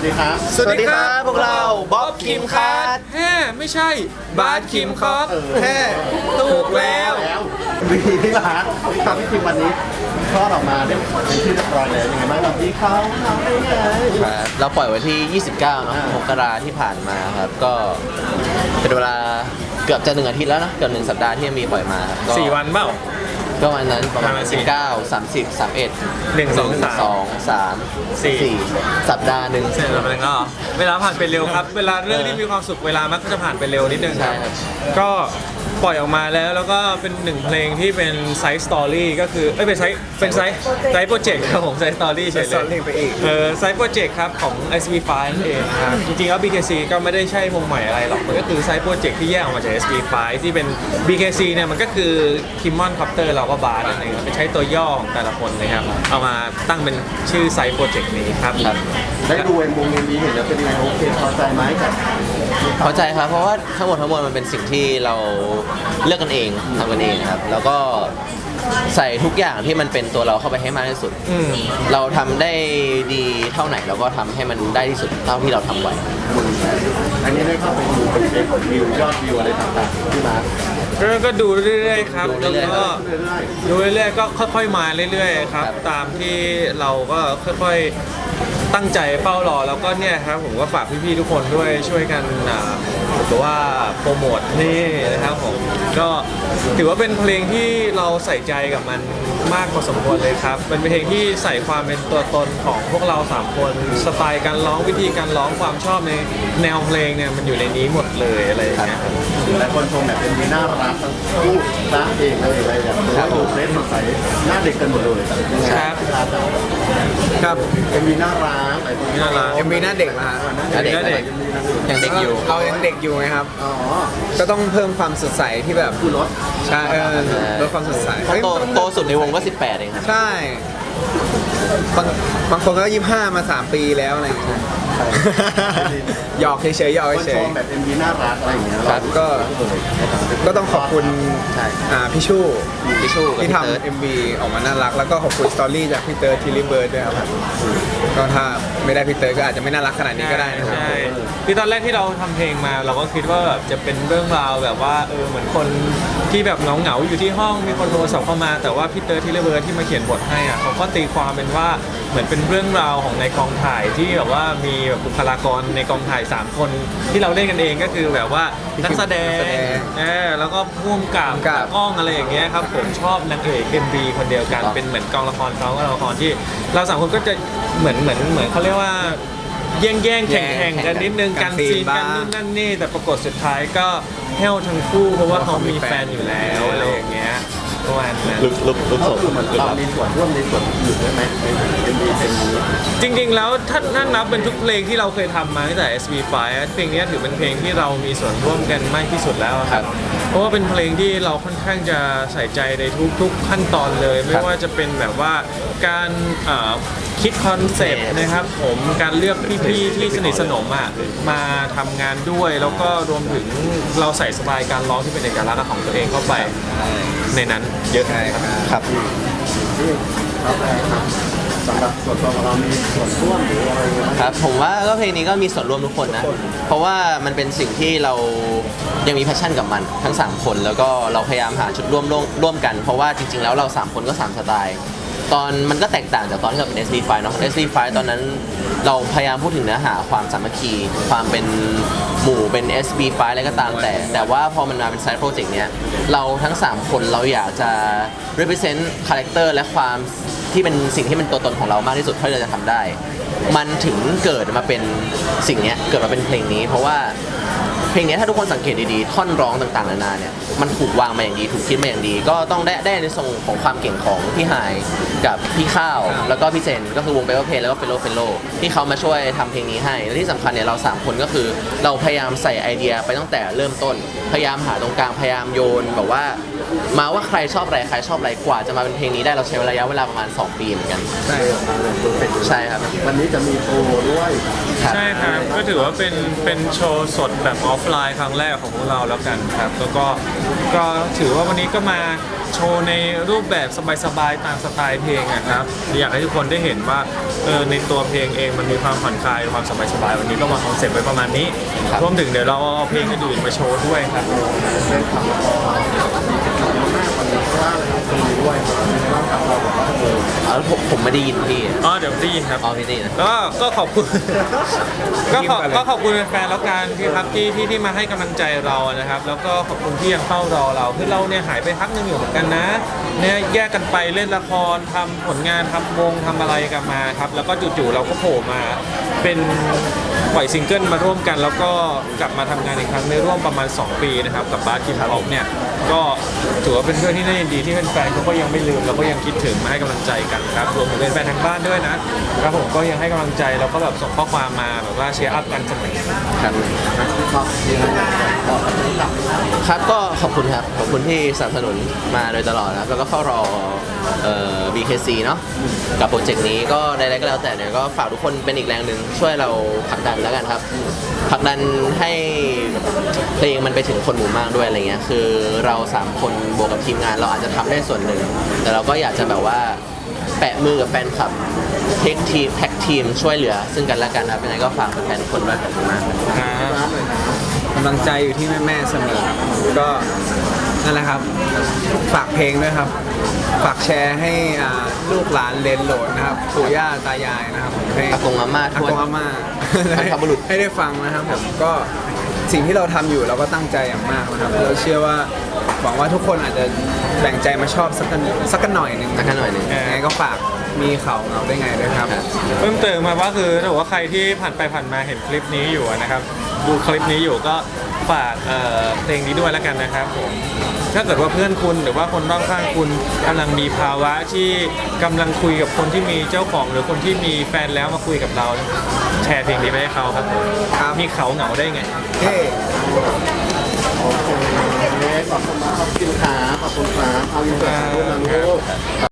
วัสดีครับ สวัสดีครับ พวกเราบ๊อบคิมคัทแฮ่ไม่ใช่ บาสคิมคอปเออแฮ่ถูกแล้ว แล้ววีพี่บาสพี่ครับพี่คิมวันนี้คลอดออกมาได้เป็นที่เรียบร้อยแล้วยังไงบ้างครับพี่เขาเขาได้ไงครับเราปล่อยไว้ที่ 29เนอะอ่ามกราที่ผ่านมาครับ ก็เป็นเวลาเกือบจะหนึ่งอาทิตย์แล้วนะ เกือบหนึ่งสัปดาห์ที่ยังมีปล่อยมาครับก็ สี่วันเปล่า ก็วันนั้นประมาณประมาณสี่19 30 31หนึ่งสองสามสองสามสี่ สี่สัปดาห์หนึ่ง เสร็จแล้วมันก็เวลาผ่านไปเร็วครับ เวลาเรื่องที่มีความสุขเวลามักจะผ่านไปเร็วนิดนึงใช่ครับ ก็ ปล่อยออกมาแล้วแล้วก็เป็นหนึ่งเพลงที่เป็นไซส์สตอรี่ก็คือเอ้ยเป็นไซส์เป็นไซส์ไซส์โปรเจกต์ครับผมไซส์สตอรี่เฉยเลยเออไซส์โปรเจกต์ครับของ SB5 นั่นเองครับจริงๆแล้ว BKC ก็ไม่ได้ใช่วงใหม่อะไรหรอกมันก็คือไซส์โปรเจกต์ที่แยกออกมาจาก SB5 ที่เป็น BKC เนี่ยมันก็คือคิมมอนคอปเตอร์เราก็บาร์นั่นเองครับเป็นใช้ตัวย่อของแต่ละคนนะครับเอามาตั้งเป็นชื่อไซส์โปรเจกต์นี้ครับครับได้ดูเอ็มวงเอ็มวีเห็นแล้วเป็นยังไงโอเคพอใจไหมกับ เข้าใจครับ เพราะว่าทั้งหมดทั้งมวลมันเป็นสิ่งที่เราเลือกกันเองทำกันเองครับ แล้วก็ใส่ทุกอย่างที่มันเป็นตัวเราเข้าไปให้มากที่สุด อืมเราทำได้ดีเท่าไหนเราก็ทำให้มันได้ที่สุดเท่าที่เราทำไหว อันนี้ได้เข้าไปดูเป็นเอ็กซ์วิวยอดวิวอะไรต่างๆที่มาก็ก็ดูเรื่อยๆครับดูแล้วเรื่อยๆก็เรื่อยดูเรื่อยๆก็ค่อยๆมาเรื่อยๆครับ ครับ ตามที่เราก็ค่อยๆ ตั้งใจเฝ้ารอแล้วก็เนี่ยครับผมก็ฝากพี่ๆทุกคนด้วยช่วยกันอ่าหรือว่าโปรโมทนี่นะครับผมก็ถือว่าเป็นเพลงที่เราใส่ใจกับมันมากพอสมควรเลยครับเป็นเพลงที่ใส่ความเป็นตัวตนของพวกเราสามคนสไตล์การร้องวิธีการร้องความชอบในแนวเพลงเนี่ยมันอยู่ในนี้หมดเลยอะไรอย่างเงี้ยครับๆหลายคนชมแบบเป็นวีน่ารักทั้งคู่รักเองเลยอะไรแบบนี้ดูเฟรชสดใสหน้าเด็กกันหมดเลยครับ ครับ เป็นวีน่ารักหลายคนน่ารัก ยังมีหน้าเด็กนะฮะหน้าเด็กหน้าเด็ก ยังเด็กอยู่ เรายังเด็กอยู่ไงครับ อ๋อก็ต้องเพิ่มความสดใสที่แบบคือรถใช่เออลดความสดใสเพราะโตโตสุดในวงก็ 18 เองครับ ใช่ บางบางคนก็ยี่ห้ามาสามปีแล้วอะไรอย่างเงี้ยหยอกเฉยๆหยอกคนเฉชยมแบบเป็นวีน่ารักอะไรอย่างเงี้ยครับก็ก็ต้องขอบคุณใช่อ่าพี่ชู่พี่ชูกับที่พี่เติร์ดทำ MV ออกมาน่ารัก แล้วก็ขอบคุณสตอรี่จากพี่เติร์ดทีลิเบิร์ดด้วยครับก็ถ้าไม่ได้พี่เติร์ดก็อาจจะไม่น่ารักขนาดนี้ก็ได้นะครับ ใช่คือตอนแรกที่เราทำเพลงมา เราก็คิดว่าแบบจะเป็นเรื่องราวแบบว่าเออเหมือนคนที่แบบเหงาเหงาๆอยู่ที่ห้องมีคนโทรศัพท์เข้ามาแต่ว่าพี่เตอร์ที่เลเวอร์ที่มาเขียนบทให้อะเขาก็ตีความเป็นว่าเหมือนเป็นเรื่องราวของในกองถ่ายที่แบบว่ามีแบบบุคลากรในกองถ่าย 3 คนที่เราเล่นกันเองก็คือแบบว่านักแสดงนักแสดงเออแล้วก็พ่วงกับผู้กำกับกล้องอะไรอย่างเงี้ยครับผมชอบนางเอก MV คนเดียวกัน ครับ เป็นเหมือนกองละครเขาก็ละครที่เราสามคนก็จะเหมือนเหมือนเหมือนเขาเรียกว่าแย่งแย่งแข่งแข่งกันนิดนึงกักันนซีซีนนบ้างกันนู่นนั่นนี่แต่ปรากฏสุดท้ายก็แห้วทั้งคู่เพราะว่าเขามีแฟนอยู่แล้วอะไรอย่างเงี้ย ประมาณนั้นลุกลุกลุกก็ศพคือเหมือนเรามีส่วนร่วมในส่วนอื่นด้วยไหมในเอ็มวีเพลงนี้จริงๆ แล้วถ้าถ้านับเป็นทุกเพลงที่เราเคยทำมาตั้งแต่ SV5 อะเพลงนี้ถือเป็นเพลงที่เรามีส่วนร่วมกันมากที่สุดแล้วครับ เพราะว่าเป็นเพลงที่เราค่อนข้างจะใส่ใจในทุกๆขั้นตอนเลย ไม่ว่าจะเป็นแบบว่า การเอ่อคิดคอนเซปต์นะครับผมการเลือกพี่ๆที่สนิทสนมอะมาทำงานด้วย แล้วก็รวมถึงเราใส่สไตล์การร้องที่เป็นเอกลักษณ์ของตัวเองเข้าไปในนั้นเยอะใช่ครับครับที่เราแปลครับสำหรับส่วนตัวของเรามีส่วนร่วมหรืออะไรไหมครับผมว่าก็เพลงนี้ก็มีส่วนร่วมทุกคนนะ เพราะว่ามันเป็นสิ่งที่เรายังมีแพชชั่นกับมันทั้ง 3 คน แล้วก็เราพยายามหาจุดร่วมร่วมร่วมกัน เพราะว่าจริง ๆ แล้วเรา 3 คนก็ 3 สไตล์ ตอนมันก็แตกต่างจากตอนที่เราเป็น SD5 เนาะ SD5 ตอนนั้นเราพยายามพูดถึงเนื้อหาความสามัคคี ความเป็นหมู่เป็น SB5 อะไรก็ตามแต่ แต่ว่าพอมันมาเป็น side project เนี้ยเราทั้ง 3 คนเราอยากจะ represent character และความที่เป็นสิ่งที่เป็นตัวตนของเรามากที่สุดเท่าที่เราจะทำได้ มันถึงเกิดมาเป็นสิ่งเนี้ยเกิดมาเป็นเพลงนี้ เพราะว่า เพลงนี้ถ้าทุกคนสังเกตดีๆ ท่อนร้องต่างๆนานาเนี่ยมันถูกวางมาอย่างดีถูกคิดมาอย่างดี ก็ต้องได้ได้ในทรงของความเก่งของพี่ไฮายกับพี่ข้าว แล้วก็พี่เซนก็คือวงเปเปอร์เพลแล้วก็เฟลโลเฟลโลที่เขามาช่วยทำเพลงนี้ให้และที่สำคัญเนี่ยเราสามคนก็คือเราพยายามใส่ไอเดียไปตั้งแต่เริ่มต้นพยายามหาตรงกลางพยายามโยนแบบว่า มาว่าใครชอบอะไรใครชอบอะไรกว่าจะมาเป็นเพลงนี้ได้เราใช้ระยะเวลาประมาณ 2 ปีเหมือนกันใช่เออมาเลยดูเป็นใช่ครับวันนี้จะมีโชว์ด้วยครับใช่ครับ ก็ถือว่าเป็นเป็นโชว์สดแบบออฟไลน์ครั้งแรกของพวกเราแล้วกันครับ แล้วก็ก็ถือว่าวันนี้ก็มาโชว์ในรูปแบบสบายๆตามสไตล์เพลงอะครับ อยากให้ทุกคนได้เห็นว่าเออในตัวเพลงเองมันมีความผ่อนคลายความสบายๆวันนี้ก็วางคอนเซ็ปต์ไว้ประมาณนี้ครับรวมถึงเดี๋ยวเราเอาเพลงอื่นๆมาโชว์ด้วยครับ เป็นคำละครมากกว่านี้เพราะว่าเรามีด้วยต้องทำเราแบบว่าเอออ๋อแล้วผมผมไม่ได้ยินพี่อ๋อเดี๋ยวได้ยินครับ อ๋อพี่ได้ยินนะ ก็ก็ขอบคุณ ก็ขอก็ขอบคุณแฟนๆแล้วกันที่ครับที่ที่ที่มาให้กำลังใจเรานะครับ แล้วก็ขอบคุณที่ยังเฝ้ารอเราคือเราเนี่ยหายไปพักหนึงอยู่เหมือนกันนะเนี่ยแยกกันไปเล่นละครทำผลงานทำวงทำอะไรกันมาครับ แล้วก็จู่ๆเราก็โผล่มาเป็น ปล่อยซิงเกิลมาร่วมกัน แล้วก็กลับมาทำงานอีกครั้งในร่วมประมาณ 2 ปีนะครับกับบาร์คิมออฟเนี่ยก็ถือว่าเป็นเพื่อนที่น่ายินดีที่แฟนๆเขาก็ยังไม่ลืมแล้วก็ยังคิดถึงมาให้กำลังใจกันครับรวมถึงแฟนทางบ้านด้วยนะครับผมก็ยังให้กำลังใจแล้วก็แบบส่งข้อความมาแบบว่าเชียร์อัพกันเสมอครับครับก็ขอบคุณครับขอบคุณที่สนับสนุนมาโดยตลอดนะแล้วก็เฝ้ารอเอ่อ BKC เนาะกับโปรเจกต์นี้ก็ใดๆก็แล้วแต่เนี่ยก็ฝากทุกคนเป็นอีกแรงหนึ่งช่วยเราผลักดันแล้วกันครับผลักดันให้เพลงมันไปถึงคนหมู่มากด้วยอะไรเงี้ยคือเราสามคนบวกกับทีมงานเราอาจจะทำได้ส่วนหนึ่ง แต่เราก็อยากจะแบบว่าแปะมือกับแฟนคลับเทคทีมแท็กทีมช่วยเหลือ ซึ่งกันและกันครับยังไงก็ฝากแฟนๆทุกคนด้วยขอบคุณมากครับ กำลังใจอยู่ที่แม่ๆเสมอก็นั่นแหละครับ ฝากเพลงด้วยครับ ฝากแชร์ให้อ่าลูกหลานเลนโหลดนะครับปู่ย่าตายายนะครับให้อากงอาม่าอาทวด กงอาม่าบรรพบุรุษ ให้ได้ฟังนะครับผมก็สิ่งที่เราทำอยู่เราก็ตั้งใจอย่างมากนะครับเราเชื่อว่าหวังว่าทุกคนอาจจะแบ่งใจมาชอบสักกันสักกันหน่อยหนึ่งสักกันหน่อยหนึ่ง ยังไงก็ฝาก มีเขาเหงาได้ไงด้วยครับครับ เพิ่มเติมมาว่าคือถ้าบอกว่าใครที่ผ่านไปผ่านมาเห็นคลิปนี้อยู่นะครับดูคลิปนี้อยู่ก็ฝากเอ่อเพลงนี้ด้วยแล้วกันนะครับผมถ้าเกิดว่าเพื่อนคุณหรือว่าคนรอบข้างคุณกำลังมีภาวะที่กำลังคุยกับคนที่มีเจ้าของ หรือคนที่มีแฟนแล้วมาคุยกับเรา แชร์เพลงนี้ไปให้เขาครับผมครับ มีเขาเหงาได้ไงเฮ้โอเคขอบคุณมากขอบคุณครับขอบคุณครับเอาอยู่กับลูกนะลูก